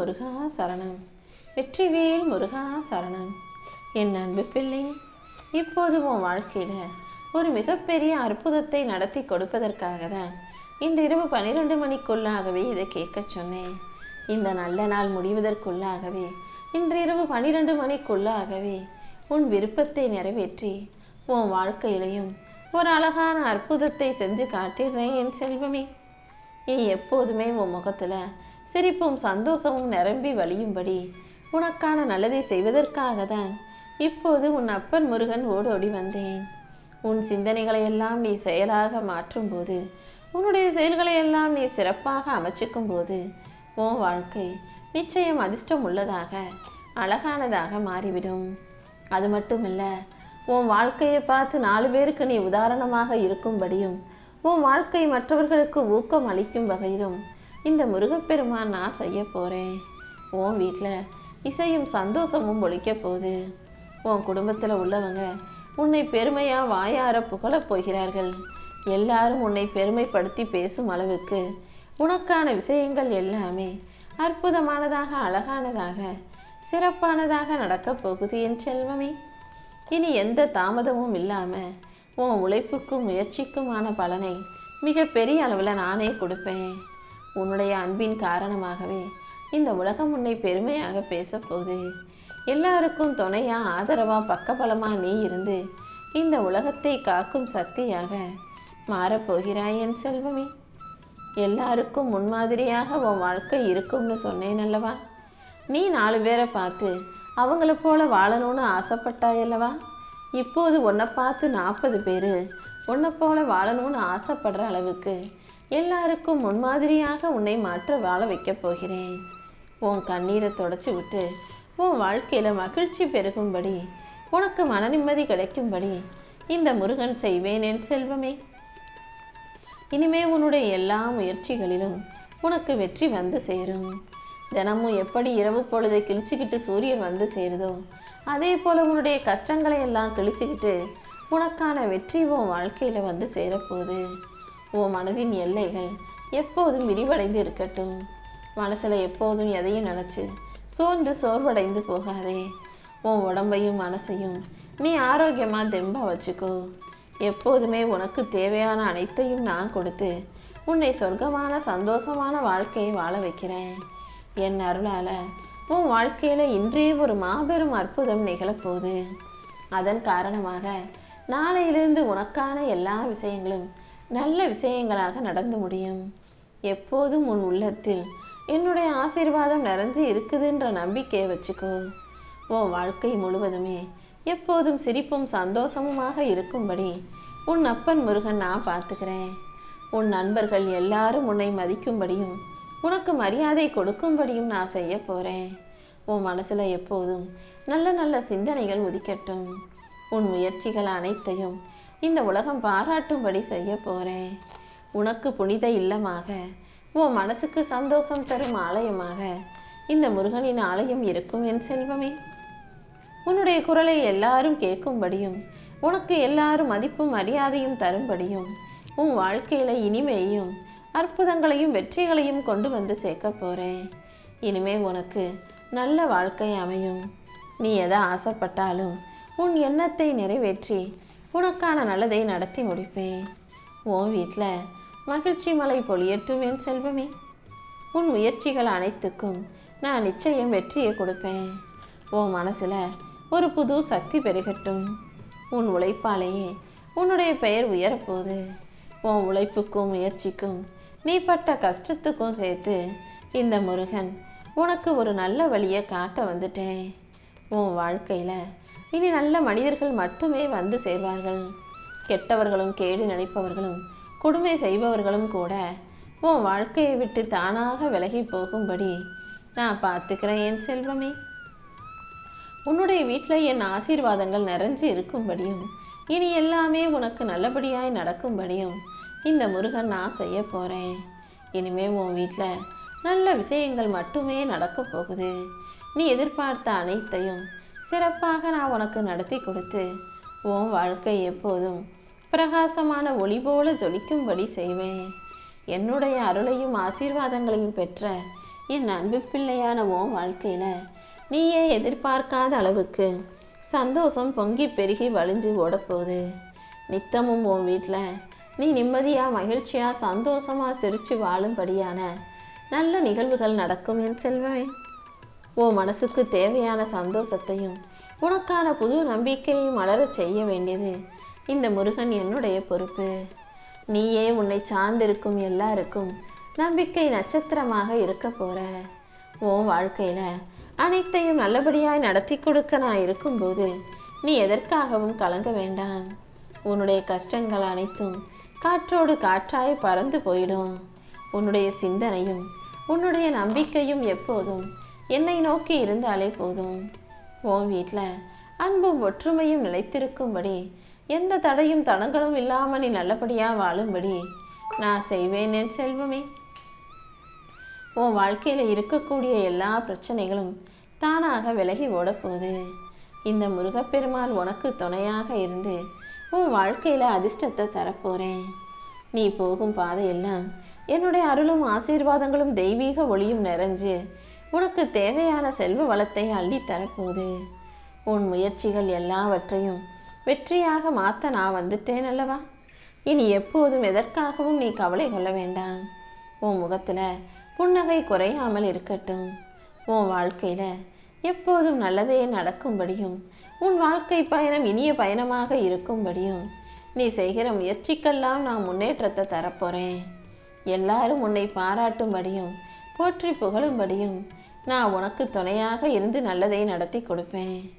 முருகா சரணம். வெற்றிவேல் முருகா சரணம். என் அன்பு பிள்ளை இப்போது உன் வாழ்க்கையில ஒரு மிகப்பெரிய அற்புதத்தை நடத்தி கொடுப்பதற்காக தான் இன்று இரவு பன்னிரெண்டு மணிக்குள்ளாகவே இதை கேட்கச் சொன்னேன். இந்த நல்ல நாள் முடிவதற்குள்ளாகவே இன்றிரவு பன்னிரெண்டு மணிக்குள்ளாகவே உன் விருப்பத்தை நிறைவேற்றி உன் வாழ்க்கையிலையும் ஒரு அழகான அற்புதத்தை செஞ்சு காட்டிடுறேன் என் செல்வமே. நீ எப்போதுமே உன் முகத்துல சிரிப்பும் சந்தோஷமும் நிரம்பி வழியும்படி உனக்கான நல்லதை செய்வதற்காக தான் இப்போது உன் அப்பன் முருகன் ஓடோடி வந்தேன். உன் சிந்தனைகளை எல்லாம் நீ செயலாக மாற்றும்போது உன்னுடைய செயல்களை எல்லாம் நீ சிறப்பாக அமைச்சுக்கும் போது உன் வாழ்க்கை நிச்சயம் அதிர்ஷ்டம் உள்ளதாக அழகானதாக மாறிவிடும். அது மட்டுமில்ல உன் வாழ்க்கையை பார்த்து நாலு பேருக்கு நீ உதாரணமாக இருக்கும்படியும் உன் வாழ்க்கை மற்றவர்களுக்கு ஊக்கம் அளிக்கும் வகையிலும் இந்த முருகப்பெருமான் நான் செய்ய போகிறேன் உன் வீட்டில் இசையும் சந்தோஷமும் ஒழிக்க போகுது. உன் குடும்பத்தில் உள்ளவங்க உன்னை பெருமையாக வாயார புகழப் போகிறார்கள். எல்லாரும் உன்னை பெருமைப்படுத்தி பேசும் அளவுக்கு உனக்கான விஷயங்கள் எல்லாமே அற்புதமானதாக அழகானதாக சிறப்பானதாக நடக்கப் போகுது என் செல்வமே. இனி எந்த தாமதமும் இல்லாமல் உன் உழைப்புக்கும் முயற்சிக்குமான பலனை மிக பெரிய அளவில் நானே கொடுப்பேன். உன்னுடைய அன்பின் காரணமாகவே இந்த உலகம் உன்னை பெருமையாக பேசப் போகுது. எல்லாருக்கும் துணையா ஆதரவா பக்கபலமா நீ இருந்து இந்த உலகத்தை காக்கும் சக்தியாக மாறப்போகிறாய் என் செல்வமே. எல்லாருக்கும் முன்மாதிரியாக உன் வாழ்க்கை இருக்கும்னு சொன்னேன் அல்லவா? நீ நாலு பேரை பார்த்து அவங்கள போல வாழணும்னு ஆசைப்பட்டாயல்லவா இப்போது உன்னை பார்த்து நாற்பது பேர் உன்னை போல வாழணும்னு ஆசைப்படுற அளவுக்கு எல்லாருக்கும் முன்மாதிரியாக உன்னை மாற்ற வாழ வைக்கப் போகிறேன். உன் கண்ணீரை தொடச்சி விட்டு உன் வாழ்க்கையில் மகிழ்ச்சி பெருகும்படி உனக்கு மன நிம்மதி கிடைக்கும்படி இந்த முருகன் செய்வேன் என் செல்வமே. இனிமே உன்னுடைய எல்லா முயற்சிகளிலும் உனக்கு வெற்றி வந்து சேரும். தினமும் எப்படி இரவு பொழுதை கிழிச்சுக்கிட்டு சூரியன் வந்து சேருதோ அதே போல உன்னுடைய கஷ்டங்களை எல்லாம் கிழிச்சுக்கிட்டு உனக்கான வெற்றி உன் வாழ்க்கையில் வந்து சேரப்போகுது. உன் மனதின் எல்லைகள் எப்போதும் விரிவடைந்து இருக்கட்டும் மனசில் எப்போதும் எதையும் நினச்சி சோர்ந்து சோர்வடைந்து போகாதே. உன் உடம்பையும் மனசையும் நீ ஆரோக்கியமாக தெம்பாக வச்சுக்கோ. எப்போதுமே உனக்கு தேவையான அனைத்தையும் நான் கொடுத்து உன்னை சொர்க்கமான சந்தோஷமான வாழ்க்கையை வாழ வைக்கிறேன். என் அருளால் உன் வாழ்க்கையில் இன்றே ஒரு மாபெரும் அற்புதம் நிகழப்போகுது. அதன் காரணமாக நாளையிலிருந்து உனக்கான எல்லா விஷயங்களும் நல்ல விஷயங்களாக நடந்து முடியும். எப்போதும் உன் உள்ளத்தில் என்னுடைய ஆசீர்வாதம் நிறைஞ்சு இருக்குதுன்ற நம்பிக்கையை வச்சுக்கோ. உன் வாழ்க்கை முழுவதுமே எப்போதும் சிரிப்பும் சந்தோஷமுமாக இருக்கும்படி உன் அப்பன் முருகன் நான் பார்த்துக்கிறேன். உன் நண்பர்கள் எல்லாரும் உன்னை மதிக்கும்படியும் உனக்கு மரியாதை கொடுக்கும்படியும் நான் செய்ய போறேன். உன் மனசுல எப்போதும் நல்ல நல்ல சிந்தனைகள் உதிக்கட்டும். உன் முயற்சிகள் அனைத்தையும் இந்த உலகம் பாராட்டும்படி செய்ய போகிறேன் உனக்கு புனித இல்லமாக உன் மனசுக்கு சந்தோஷம் தரும் ஆலயமாக இந்த முருகனின் ஆலயம் இருக்கும் என் செல்வமே. உன்னுடைய குரலை எல்லாரும் கேட்கும்படியும் உனக்கு எல்லாரும் மதிப்பும் மரியாதையும் தரும்படியும் உன் வாழ்க்கையில இனிமையும் அற்புதங்களையும் வெற்றிகளையும் கொண்டு வந்து சேர்க்க போறேன். இனிமே உனக்கு நல்ல வாழ்க்கை அமையும். நீ எதை ஆசைப்பட்டாலும் உன் எண்ணத்தை நிறைவேற்றி உனக்கான நல்லதை நடத்தி முடிப்பேன். உன் வீட்டில் மகிழ்ச்சி மலை பொழியட்டும் என் செல்வமே. உன் முயற்சிகள் அனைத்துக்கும் நான் நிச்சயம் வெற்றியை கொடுப்பேன். உன் மனசில் ஒரு புது சக்தி பெருகட்டும். உன் உழைப்பாலேயே உன்னுடைய பெயர் உயரப்போகுது. உன் உழைப்புக்கும் முயற்சிக்கும் நீ பட்ட கஷ்டத்துக்கும் சேர்த்து இந்த முருகன் உனக்கு ஒரு நல்ல வழியை காட்ட வந்துட்டேன். உன் வாழ்க்கையில் இனி நல்ல மனிதர்கள் மட்டுமே வந்து சேர்வார்கள். கெட்டவர்களும் கேடு நினைப்பவர்களும் கொடுமை செய்பவர்களும் கூட உன் வாழ்க்கையை விட்டு தானாக விலகி போகும்படி நான் பார்த்துக்கிறேன் என் செல்வமே. உன்னுடைய வீட்டில் என் ஆசீர்வாதங்கள் நிறைஞ்சு இருக்கும்படியும் இனி எல்லாமே உனக்கு நல்லபடியாய் நடக்கும்படியும் இந்த முருகன் நான் செய்ய போகிறேன் இனிமே உன் வீட்டில் நல்ல விஷயங்கள் மட்டுமே நடக்கப் போகுது. நீ எதிர்பார்த்த அனைத்தையும் சிறப்பாக நான் உனக்கு நடத்தி கொடுத்து உன் வாழ்க்கை எப்போதும் பிரகாசமான ஒளி போல ஜொலிக்கும்படி செய்வேன். என்னுடைய அருளையும் ஆசீர்வாதங்களையும் பெற்ற என் அன்பு பிள்ளையான உன் வாழ்க்கையில் நீயே எதிர்பார்க்காத அளவுக்கு சந்தோஷம் பொங்கி பெருகி வழிஞ்சு ஓடப்போகுது. நித்தமும் உன் வீட்டில் நீ நிம்மதியாக மகிழ்ச்சியாக சந்தோஷமாக சிரித்து வாழும்படியான நல்ல நிகழ்வுகள் நடக்கும் என் செல்வமே. உன் மனசுக்கு தேவையான சந்தோஷத்தையும் உனக்கான புது நம்பிக்கையும் மலரச் செய்ய வேண்டியது இந்த முருகன் என்னுடைய பொறுப்பு. நீயே உன்னை சார்ந்திருக்கும் எல்லாருக்கும் நம்பிக்கை நட்சத்திரமாக இருக்க போற. உன் வாழ்க்கையில அனைத்தையும் நல்லபடியாய் நடத்தி கொடுக்க நான் இருக்கும்போது நீ எதற்காகவும் கலங்க வேண்டாம். உன்னுடைய கஷ்டங்கள் அனைத்தும் காற்றோடு காற்றாய் பறந்து போயிடும். உன்னுடைய சிந்தனையும் உன்னுடைய நம்பிக்கையும் எப்போதும் என்னை நோக்கி இருந்தாலே போதும். உன் வீட்டில் அன்பும் ஒற்றுமையும் நிலைத்திருக்கும்படி எந்த தடையும் தடங்களும் இல்லாமல் நீ நல்லபடியாக வாழும்படி நான் செய்வேன் என் செல்வமே. உன் வாழ்க்கையில் இருக்கக்கூடிய எல்லா பிரச்சனைகளும் தானாக விலகி ஓடப்போகுது. இந்த முருகப்பெருமாள் உனக்கு துணையாக இருந்து உன் வாழ்க்கையில் அதிர்ஷ்டத்தை தரப்போகிறேன் நீ போகும் பாதையெல்லாம் என்னுடைய அருளும் ஆசீர்வாதங்களும் தெய்வீக ஒளியும் நிறைஞ்சு உனக்கு தேவையான செல்வ வளத்தை அள்ளித்தரப்போகுது உன் முயற்சிகள் எல்லாவற்றையும் வெற்றியாக மாற்ற நான் வந்துட்டேன் அல்லவா? இனி எப்போதும் எதற்காகவும் நீ கவலை கொள்ள வேண்டாம். உன் முகத்தில் புன்னகை குறையாமல் இருக்கட்டும். உன் வாழ்க்கையில் எப்போதும் நல்லதே நடக்கும்படியும் உன் வாழ்க்கை பயணம் இனிய பயணமாக இருக்கும்படியும் நீ செய்கிற முயற்சிக்கெல்லாம் நான் முன்னேற்றத்தை தரப்போகிறேன் எல்லாரும் உன்னை பாராட்டும்படியும் போற்றி புகழும்படியும் நான் உனக்கு துணையாக இருந்து நல்லதை நடத்தி கொடுப்பேன்.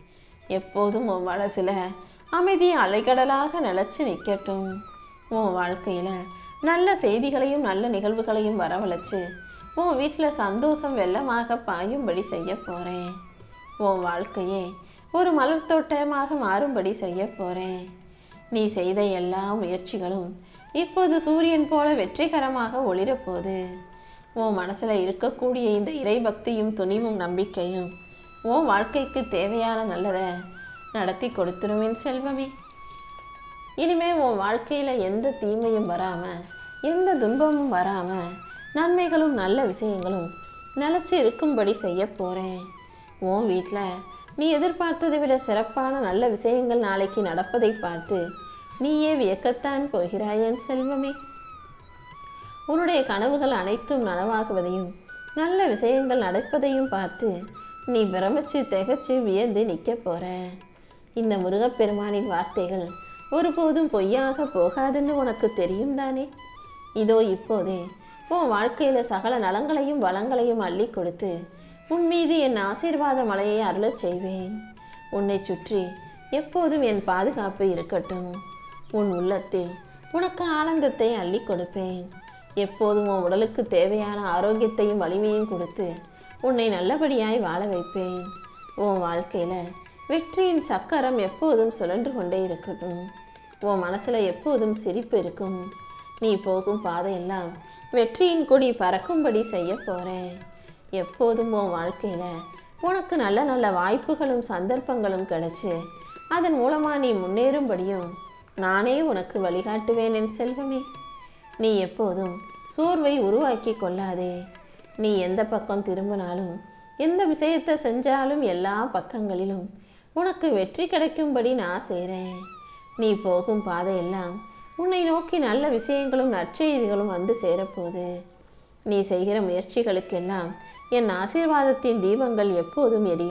எப்போதும் உன் மனசில் அமைதி அலைகடலாக நிலச்சி நிற்கட்டும் உன் வாழ்க்கையில் நல்ல செய்திகளையும் நல்ல நிகழ்வுகளையும் வரவழைச்சு உன் வீட்டில் சந்தோஷம் வெள்ளமாக பாயும்படி செய்ய போகிறேன் உன் வாழ்க்கையே ஒரு மலர் தோட்டமாக மாறும்படி செய்ய போகிறேன் நீ செய்த எல்லா முயற்சிகளும் இப்போது சூரியன் போல வெற்றிகரமாக ஒளிரப்போகுது உன் மனசில் இருக்கக்கூடிய இந்த இறைபக்தியும் துணிவும் நம்பிக்கையும் உன் வாழ்க்கைக்கு தேவையான நல்லதை நடத்தி கொடுத்துருவேன் செல்வமே. இனிமே உன் வாழ்க்கையில் எந்த தீமையும் வராமல் எந்த துன்பமும் வராமல் நன்மைகளும் நல்ல விஷயங்களும் நிலச்சி இருக்கும்படி செய்ய போகிறேன் உன் வீட்டில் நீ எதிர்பார்த்ததை விட சிறப்பான நல்ல விஷயங்கள் நாளைக்கு நடப்பதை பார்த்து நீயே வியக்கத்தான் போகிறாயன் செல்வமே. உன்னுடைய கனவுகள் அனைத்தும் நனவாகுவதையும் நல்ல விஷயங்கள் நடப்பதையும் பார்த்து நீ பிரமிச்சு திகச்சு வியந்து நிற்க போற. இந்த முருகப்பெருமானின் வார்த்தைகள் ஒருபோதும் பொய்யாக போகாதுன்னு உனக்கு தெரியும் தானே? இதோ இப்போதே உன் வாழ்க்கையில சகல நலங்களையும் வளங்களையும் அள்ளி கொடுத்து உன் மீது என் ஆசீர்வாத மலையை அருளச் செய்வேன். உன்னை சுற்றி எப்போதும் என் பாதுகாப்பு இருக்கட்டும். உன் உள்ளத்தில் உனக்கு ஆனந்தத்தை அள்ளி கொடுப்பேன். எப்போதும் உன் உடலுக்கு தேவையான ஆரோக்கியத்தையும் வலிமையும் கொடுத்து உன்னை நல்லபடியாய் வாழ வைப்பேன். உன் வாழ்க்கையில் வெற்றியின் சக்கரம் எப்போதும் சுழன்று கொண்டே இருக்கட்டும். உன் மனசில் எப்போதும் சிரிப்பு இருக்கும். நீ போகும் பாதையெல்லாம் வெற்றியின் கொடி பறக்கும்படி செய்ய போகிறேன் எப்போதும் உன் வாழ்க்கையில் உனக்கு நல்ல நல்ல வாய்ப்புகளும் சந்தர்ப்பங்களும் கிடைச்சி அதன் மூலமாக நீ முன்னேறும்படியும் நானே உனக்கு வழிகாட்டுவேன் என் செல்வமே. நீ எப்போதும் சோர்வை உருவாக்கி கொள்ளாதே. நீ எந்த பக்கம் திரும்பினாலும் எந்த விஷயத்தை செஞ்சாலும் எல்லா பக்கங்களிலும் உனக்கு வெற்றி கிடைக்கும்படி நான் செய்கிறேன் நீ போகும் பாதையெல்லாம் உன்னை நோக்கி நல்ல விஷயங்களும் நற்செய்திகளும் வந்து சேரப்போகுது. நீ செய்கிற முயற்சிகளுக்கெல்லாம் என் ஆசீர்வாதத்தின் தீபங்கள் எப்போதும் எரியும்.